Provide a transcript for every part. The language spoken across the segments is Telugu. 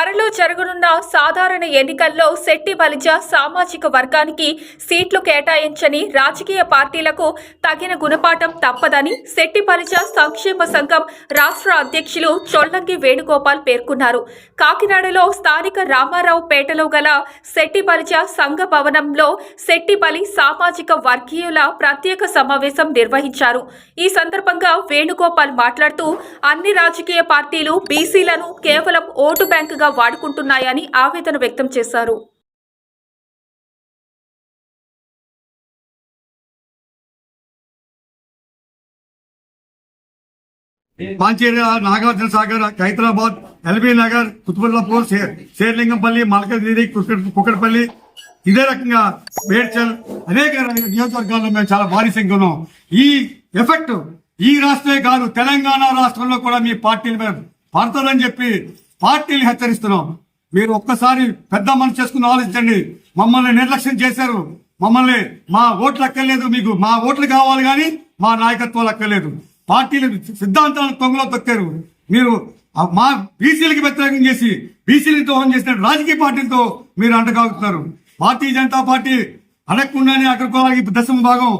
త్వరలో జరగనున్న సాధారణ ఎన్నికల్లో శెట్టి బలిజ సామాజిక వర్గానికి సీట్లు కేటాయించని రాజకీయ పార్టీలకు తగిన గుణపాఠం తప్పదని శెట్టి బలిజ సంక్షేమ సంఘం రాష్ట్ర అధ్యక్షులు చొల్లంగి వేణుగోపాల్ పేర్కొన్నారు. కాకినాడలో స్థానిక రామారావు పేటలో గల శెట్టి బలిజ సంఘ భవనంలో శెట్టి బలి సామాజిక వర్గీయుల ప్రత్యేక సమావేశం నిర్వహించారు. ఈ సందర్భంగా వేణుగోపాల్ మాట్లాడుతూ అన్ని రాజకీయ పార్టీలు బీసీలను కేవలం ఓటు బ్యాంకుగా వాడుకుంటున్నాయని ఆవేదన వ్యక్తం చేశారు. పాంచేరి నాగార్జున సాగర్ హైదరాబాద్ ఎల్బీ నగర్ కుతుబుల్లాపూర్ శేర్లింగంపల్లి మల్కగిరి కుక్కడపల్లి. ఇదే రకంగా మేడ్చల్ అనేక నియోజకవర్గాల్లో మేము చాలా భారీ సంఖ్య ఈ ఎఫెక్ట్ ఈ రాష్ట్రమే కాదు తెలంగాణ రాష్ట్రంలో కూడా మీ పార్టీని మేము పడతారని చెప్పి పార్టీలు హెచ్చరిస్తున్నాం. మీరు ఒక్కసారి పెద్ద మనసు చేసుకుని ఆలోచించండి. మమ్మల్ని నిర్లక్ష్యం చేశారు. మమ్మల్ని మా ఓట్లు అక్కర్లేదు మీకు మా ఓట్లు కావాలి కానీ మా నాయకత్వాలు అక్కర్లేదు. పార్టీలు సిద్ధాంతాలను తొంగలో తొక్కారు. మీరు మా బీసీలకి వ్యతిరేకం చేసి బీసీలకి దోహం చేసిన రాజకీయ పార్టీలతో మీరు అంటగాగుతున్నారు. భారతీయ జనతా పార్టీ అడగకుండానే అగ్రకులాలకి దశమ భాగం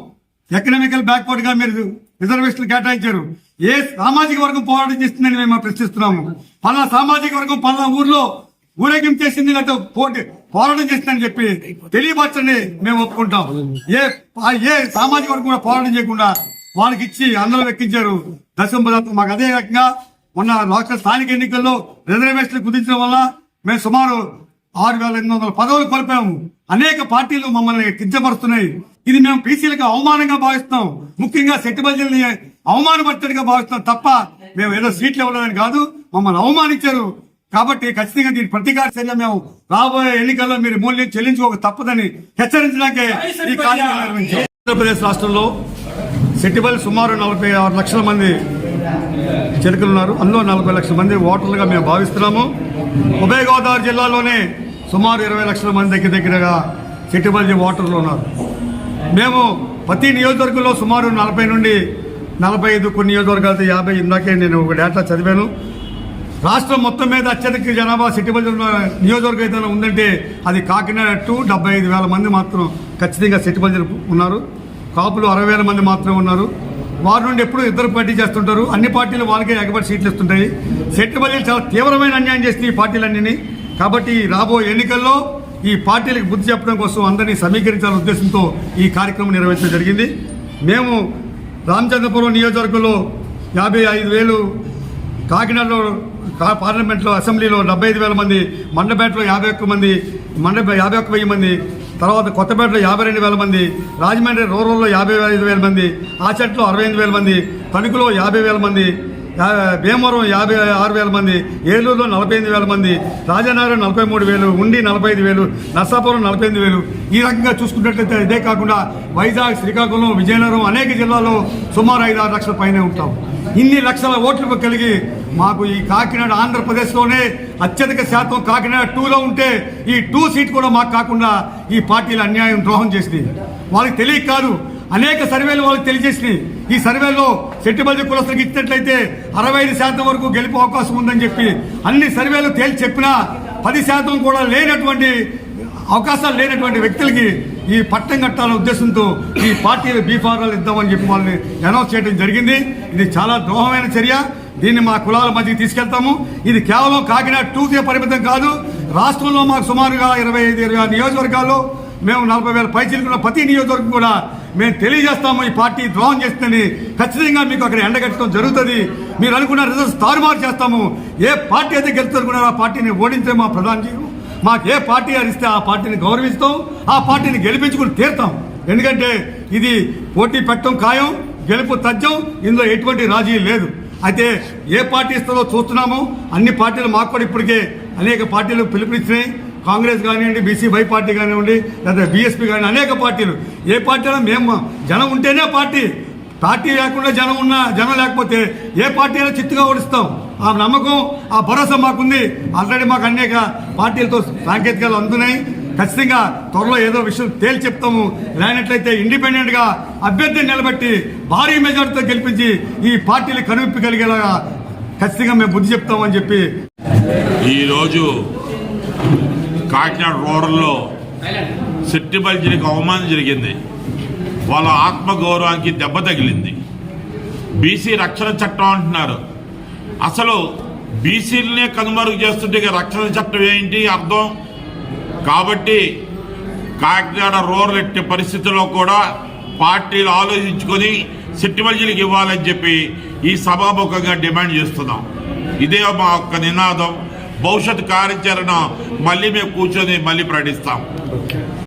ఎకనామికల్ బ్యాక్వర్డ్గా మీరు రిజర్వేషన్లు కేటాయించారు. ఏ సామాజిక వర్గం పోరాటం చేస్తుందని మేము ప్రశ్నిస్తున్నాము. పలా సామాజిక వర్గం పలా ఊర్లో ఊరేగింపు చేసింది లేకపోతే పోటీ పోరాటం చేసిందని చెప్పి తెలియపరచండి మేము ఒప్పుకుంటాం. ఏ ఏ సామాజిక వర్గం కూడా పోరాటం చేయకుండా వాళ్ళకి ఇచ్చి అందరూ ఎక్కించారు దశం మాకు అదే రకంగా మొన్న లోకల్ స్థానిక ఎన్నికల్లో రిజర్వేషన్లు కుదించడం వల్ల మేము సుమారు ఆరు వేల ఎనిమిది వందల పదవులు కోల్పోయాము. అనేక పార్టీలు మమ్మల్ని కించపరుస్తున్నాయి. ఇది మేము పీసీలకు అవమానంగా భావిస్తున్నాం. ముఖ్యంగా సెట్టిబల్జల్ని అవమానపరిచేట్టుగా భావిస్తున్నాం తప్ప మేము ఏదో సీట్లు ఇవ్వలేదని కాదు మమ్మల్ని అవమానించారు. కాబట్టి ఖచ్చితంగా దీని ప్రతీకార చర్య మేము రాబోయే ఎన్నికల్లో మీరు మూల్యం చెల్లించుకోక తప్పదని హెచ్చరించడానికే ఈ కార్యక్రమం ఆంధ్రప్రదేశ్ రాష్ట్రంలో సెట్టిబల్ సుమారు నలభై ఆరు లక్షల మంది చిలుకలు ఉన్నారు అందులో నలభై లక్షల మంది ఓటర్లుగా మేము భావిస్తున్నాము. ఉభయ గోదావరి జిల్లాలోనే సుమారు ఇరవై లక్షల మంది దగ్గర దగ్గరగా చెట్టుబల్జీ ఓటర్లు ఉన్నారు. మేము ప్రతి నియోజకవర్గంలో సుమారు నలభై నుండి నలభై ఐదు కొన్ని నియోజకవర్గాలతో యాభై ఇందాకే నేను ఒక డేటా చదివాను. రాష్ట్రం మొత్తం మీద అత్యధిక జనాభా సిటీ బస్ నియోజకవర్గం ఏదైనా ఉందంటే అది కాకినాడ టు డెబ్బై ఐదు వేల మంది మాత్రం ఖచ్చితంగా సిటీబల్జీ ఉన్నారు. కాపులు అరవై వేల మంది మాత్రమే ఉన్నారు. వారి నుండి ఎప్పుడు ఇద్దరు పోటీ చేస్తుంటారు. అన్ని పార్టీలు వాళ్ళకే ఎగబడి సీట్లు ఇస్తుంటాయి. సెట్టిబల్జీలు చాలా తీవ్రమైన అన్యాయం చేస్తుంది ఈ పార్టీలన్నీ కాబట్టి రాబోయే ఎన్నికల్లో ఈ పార్టీలకు బుద్ధి చెప్పడం కోసం అందరినీ సమీకరించాలనే ఉద్దేశంతో ఈ కార్యక్రమం నిర్వహించడం జరిగింది. మేము రామచంద్రపురం నియోజకవర్గంలో యాభై ఐదు వేలు కాకినాడలో పార్లమెంట్లో అసెంబ్లీలో డెబ్బై ఐదు వేల మంది మండపేటలో యాభై ఒక్క మంది మండప యాభై ఒక్క వెయ్యి మంది తర్వాత కొత్తపేటలో యాభై రెండు వేల మంది రాజమండ్రి రూరల్లో యాభై ఐదు వేల మంది ఆచట్లో అరవై ఎనిమిది వేల మంది తణుకులో యాభై వేల మంది భీమవరం యాభై ఆరు వేల మంది ఏలూరులో నలభై ఎనిమిది వేల మంది రాజనగరం నలభై మూడు వేలు ఉండి నలభై ఐదు వేలు నర్సాపురం నలభై ఎనిమిది వేలు. ఈ రకంగా చూసుకున్నట్లయితే ఇదే కాకుండా వైజాగ్ శ్రీకాకుళం విజయనగరం అనేక జిల్లాల్లో సుమారు ఐదు ఆరు లక్షల పైనే ఉంటాం. ఇన్ని లక్షల ఓట్లు కలిగి మాకు ఈ కాకినాడ ఆంధ్రప్రదేశ్లోనే అత్యధిక శాతం కాకినాడ టూలో ఉంటే ఈ టూ సీట్ కూడా మాకు కాకుండా ఈ పార్టీలు అన్యాయం ద్రోహం చేసింది. వాళ్ళకి తెలియక కాదు అనేక సర్వేలు వాళ్ళకి తెలియజేసినాయి. ఈ సర్వేలో సెట్టిబల్జీ కులస్తులకు ఇచ్చినట్లయితే అరవై ఐదు శాతం వరకు గెలిపే అవకాశం ఉందని చెప్పి అన్ని సర్వేలు తేల్చి చెప్పినా పది శాతం కూడా లేనటువంటి అవకాశాలు లేనటువంటి వ్యక్తులకి ఈ పట్టం కట్టాలనే ఉద్దేశంతో ఈ పార్టీలు బీఫారాలు ఇద్దామని చెప్పి వాళ్ళని అనౌన్స్ చేయడం జరిగింది. ఇది చాలా ద్రోహమైన చర్య. దీన్ని మా కులాల మధ్యకి తీసుకెళ్తాము. ఇది కేవలం కాకినాడ టూకే పరిమితం కాదు. రాష్ట్రంలో మాకు సుమారుగా ఇరవై ఐదు ఇరవై నియోజకవర్గాల్లో మేము నలభై వేల పైచీలుకున్న ప్రతి నియోజకవర్గం కూడా మేము తెలియజేస్తాము ఈ పార్టీ ద్రోహం చేస్తుందని ఖచ్చితంగా మీకు అక్కడ ఎండగట్టడం జరుగుతుంది. మీరు అనుకున్న రిజల్ట్స్ తారుమారు చేస్తాము. ఏ పార్టీ అయితే గెలుచుకున్నారో ఆ పార్టీని ఓడించే మా ప్రధాన జీవం. మాకు ఏ పార్టీ అరిస్తే ఆ పార్టీని గౌరవిస్తాం ఆ పార్టీని గెలిపించుకుని తీరుతాం. ఎందుకంటే ఇది పోటీ పెట్టడం ఖాయం గెలుపు తథ్యం ఇందులో ఎటువంటి రాజీ లేదు. అయితే ఏ పార్టీ ఇస్తుందో చూస్తున్నాము. అన్ని పార్టీలు మాకు కూడా ఇప్పటికే అనేక పార్టీలు పిలుపునిచ్చినాయి. కాంగ్రెస్ కానివ్వండి బీసీ బై పార్టీ కానివ్వండి లేదా బీఎస్పీ కానీ అనేక పార్టీలు. ఏ పార్టీలో మేము జనం ఉంటేనే పార్టీ. పార్టీ లేకుండా జనం ఉన్న జనం లేకపోతే ఏ పార్టీ అయినా చిత్తుగా ఓడిస్తాం? ఆ నమ్మకం ఆ భరోసా మాకుంది. ఆల్రెడీ మాకు అనేక పార్టీలతో సాంకేతికాలు అందున్నాయి. ఖచ్చితంగా త్వరలో ఏదో విషయం తేల్చి చెప్తాము లేనట్లయితే ఇండిపెండెంట్గా అభ్యర్థిని నిలబెట్టి భారీ మెజార్టీతో గెలిపించి ఈ పార్టీలు కనువిప్పి కలిగేలాగా ఖచ్చితంగా మేము బుద్ధి చెప్తామని చెప్పి ఈరోజు కాకినాడ రూరల్లో సెట్టిబల్జికి అవమానం జరిగింది. వాళ్ళ ఆత్మగౌరవానికి దెబ్బ తగిలింది. బీసీ రక్షణ చట్టం అంటున్నారు. అసలు బీసీలనే కనుమరుగు చేస్తుంటే రక్షణ చట్టం ఏంటి అర్థం? కాబట్టి కాకినాడ రూరల్ ఎట్టి పరిస్థితుల్లో కూడా పార్టీలు ఆలోచించుకొని సెట్టిమల్జీలకు ఇవ్వాలని చెప్పి ఈ సభాముఖంగా డిమాండ్ చేస్తున్నాం. ఇదే మా యొక్క నినాదం. భవిష్యత్ కార్యాచరణ మళ్ళీ మేము కూర్చొని మళ్ళీ ప్రకటిస్తాం.